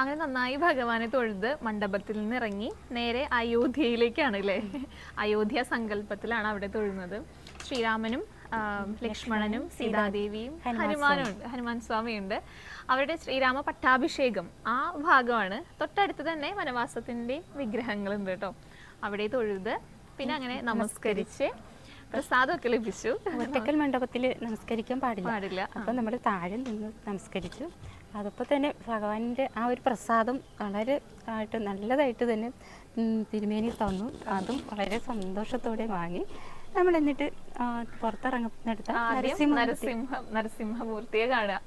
അങ്ങനെ നന്നായി ഭഗവാനെ തൊഴുത് മണ്ഡപത്തിൽ നിന്ന് ഇറങ്ങി നേരെ അയോധ്യയിലേക്കാണ് അല്ലേ അയോധ്യ സങ്കല്പത്തിലാണ് അവിടെ തൊഴുന്നത്. ശ്രീരാമനും ലക്ഷ്മണനും സീതാദേവിയും ഹനുമാനും ഹനുമാൻ സ്വാമിയുണ്ട്. അവരുടെ ശ്രീരാമ പട്ടാഭിഷേകം ആ ഭാഗമാണ്. തൊട്ടടുത്ത് തന്നെ വനവാസത്തിന്റെ വിഗ്രഹങ്ങളുണ്ട് കേട്ടോ. അവിടെ തൊഴുത് പിന്നെ അങ്ങനെ നമസ്കരിച്ച് പ്രസാദമൊക്കെ ലഭിച്ചു. ഒറ്റക്കൽ മണ്ഡപത്തിൽ നമസ്കരിക്കാൻ പാടില്ല. പാടില്ല. അപ്പം നമ്മൾ താഴെ നിന്ന് നമസ്കരിച്ചു. അതപ്പോൾ തന്നെ ഭഗവാന്റെ ആ ഒരു പ്രസാദം വളരെ ആയിട്ട് നല്ലതായിട്ട് തന്നെ തിരുമേനി തന്നു. അതും വളരെ സന്തോഷത്തോടെ വാങ്ങി. നമ്മൾ എന്നിട്ട് പുറത്തിറങ്ങുന്നിടത്ത് നരസിംഹ നരസിംഹ നരസിംഹമൂർത്തിയെ കാണുക.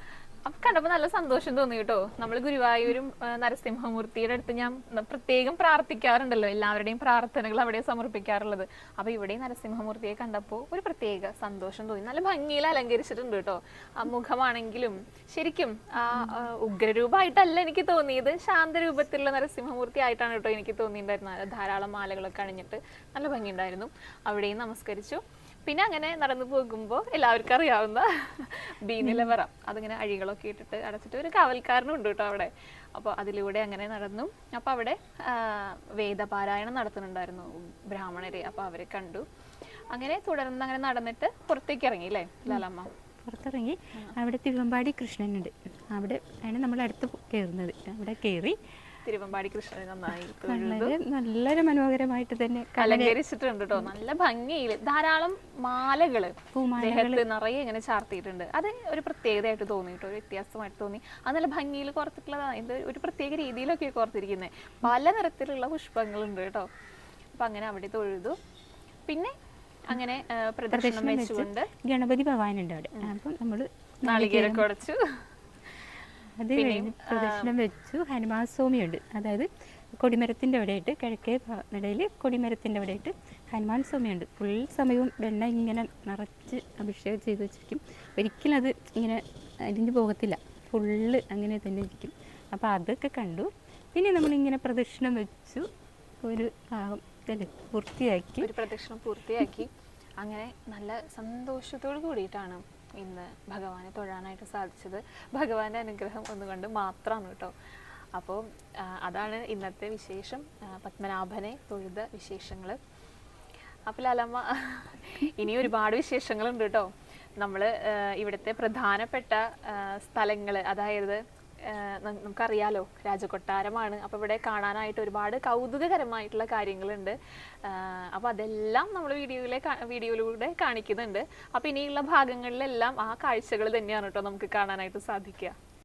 കണ്ടപ്പോ നല്ല സന്തോഷം തോന്നി കേട്ടോ. നമ്മൾ ഗുരുവായൂരും നരസിംഹമൂർത്തിയുടെ അടുത്ത് ഞാൻ പ്രത്യേകം പ്രാർത്ഥിക്കാറുണ്ടല്ലോ. എല്ലാവരുടെയും പ്രാർത്ഥനകൾ അവിടെ സമർപ്പിക്കാറുള്ളത്. അപ്പൊ ഇവിടെ നരസിംഹമൂർത്തിയെ കണ്ടപ്പോ ഒരു പ്രത്യേക സന്തോഷം തോന്നി. നല്ല ഭംഗിയിൽ അലങ്കരിച്ചിട്ടുണ്ട് കേട്ടോ. ആ മുഖമാണെങ്കിലും ശരിക്കും ആ, ഉഗ്രരൂപമായിട്ടല്ല എനിക്ക് തോന്നിയത്. ശാന്തരൂപത്തിലുള്ള നരസിംഹമൂർത്തി ആയിട്ടാണ് കേട്ടോ എനിക്ക് തോന്നിയിട്ടുണ്ടായിരുന്നത്. ധാരാളം മാലകളൊക്കെ അണിഞ്ഞിട്ട് നല്ല ഭംഗിയുണ്ടായിരുന്നു. അവിടെയും നമസ്കരിച്ചു. പിന്നെ അങ്ങനെ നടന്നു പോകുമ്പോൾ എല്ലാവർക്കും അറിയാവുന്ന ബീനിലവറ അതിങ്ങനെ അഴികളൊക്കെ ഇട്ടിട്ട് അടച്ചിട്ട് ഒരു കാവൽക്കാരനും ഉണ്ട് കേട്ടോ അവിടെ. അപ്പോൾ അതിലൂടെ അങ്ങനെ നടന്നു. അപ്പോൾ അവിടെ വേദപാരായണം നടത്തുന്നുണ്ടായിരുന്നു ബ്രാഹ്മണരെ. അപ്പോൾ അവരെ കണ്ടു. അങ്ങനെ തുടർന്ന് അങ്ങനെ നടന്നിട്ട് പുറത്തേക്ക് ഇറങ്ങി അല്ലേ ലാലമ്മ? പുറത്തിറങ്ങി. അവിടെ തിരുവമ്പാടി കൃഷ്ണനുണ്ട്. അവിടെ ആണ് നമ്മൾ അടുത്ത് കയറുന്നത്. അവിടെ കയറി തിരുവമ്പാടി കൃഷ്ണനെ നന്നായി. വളരെ നല്ലൊരു മനോഹരമായിട്ട് തന്നെ അലങ്കരിച്ചിട്ടുണ്ട് കേട്ടോ നല്ല ഭംഗിയിൽ ധാരാളം മാലകൾ ദേഹത്ത് നിറയെ ഇങ്ങനെ ചാർത്തിയിട്ടുണ്ട്. അത് ഒരു പ്രത്യേകതയായിട്ട് തോന്നി കേട്ടോ ഒരു വ്യത്യാസമായിട്ട് തോന്നി. അത് നല്ല ഭംഗിയിൽ കോർത്തിട്ടുള്ളതാണ് ഇത് ഒരു പ്രത്യേക രീതിയിലൊക്കെ കോർത്തിരിക്കുന്നത് പല നിറത്തിലുള്ള പുഷ്പങ്ങളുണ്ട് കേട്ടോ. അപ്പൊ അങ്ങനെ അവിടെ തൊഴുതു. പിന്നെ അങ്ങനെ പ്രദർശനം വെച്ചുകൊണ്ട് ഗണപതി ഭഗവാനുണ്ട് അവിടെ. അപ്പം നമ്മൾ നാളികേരം ഉടച്ചു. അത് പ്രദക്ഷിണം വെച്ചു. ഹനുമാൻ സ്വാമിയുണ്ട് അതായത് കൊടിമരത്തിന്റെ അവിടെയായിട്ട് കിഴക്കേ ഇടയിൽ കൊടിമരത്തിന്റെ അവിടെയായിട്ട് ഹനുമാൻ സ്വാമിയുണ്ട് ഫുൾ സമയവും വെണ്ണ ഇങ്ങനെ നിറച്ച് അഭിഷേകം ചെയ്ത് വെച്ചിരിക്കും. ഒരിക്കലും അത് ഇങ്ങനെ അരിഞ്ഞു പോകത്തില്ല. ഫുള്ള് അങ്ങനെ തന്നെ ഇരിക്കും. അപ്പോൾ അതൊക്കെ കണ്ടു. പിന്നെ നമ്മളിങ്ങനെ പ്രദക്ഷിണം വെച്ചു. ഒരു ഭാഗം പൂർത്തിയാക്കി. ഒരു പ്രദക്ഷിണം പൂർത്തിയാക്കി. അങ്ങനെ നല്ല സന്തോഷത്തോട് കൂടിയിട്ടാണ് ഇന്ന് ഭഗവാനെ തൊഴാനായിട്ട് സാധിച്ചത്. ഭഗവാന്റെ അനുഗ്രഹം ഒന്നുകൊണ്ട് മാത്രമാണ് കേട്ടോ. അപ്പോൾ അതാണ് ഇന്നത്തെ വിശേഷം. പത്മനാഭനെ തൊഴുത വിശേഷങ്ങൾ അപ്പോൾ ലാലമ്മ ഇനി ഒരുപാട് വിശേഷങ്ങളുണ്ട് കേട്ടോ. നമ്മൾ ഇവിടുത്തെ പ്രധാനപ്പെട്ട സ്ഥലങ്ങൾ അതായത് നമുക്കറിയാലോ രാജകൊട്ടാരമാണ്. അപ്പോൾ ഇവിടെ കാണാനായിട്ട് ഒരുപാട് കൗതുകകരമായിട്ടുള്ള കാര്യങ്ങളുണ്ട്. അപ്പോൾ അതെല്ലാം നമ്മൾ വീഡിയോയിലെ വീഡിയോയിലൂടെ കാണിക്കുന്നുണ്ട്. അപ്പോൾ ഇനിയുള്ള ഭാഗങ്ങളിലെല്ലാം ആ കാഴ്ചകൾ തന്നെയാണ് കേട്ടോ നമുക്ക് കാണാനായിട്ട് സാധിക്കുക.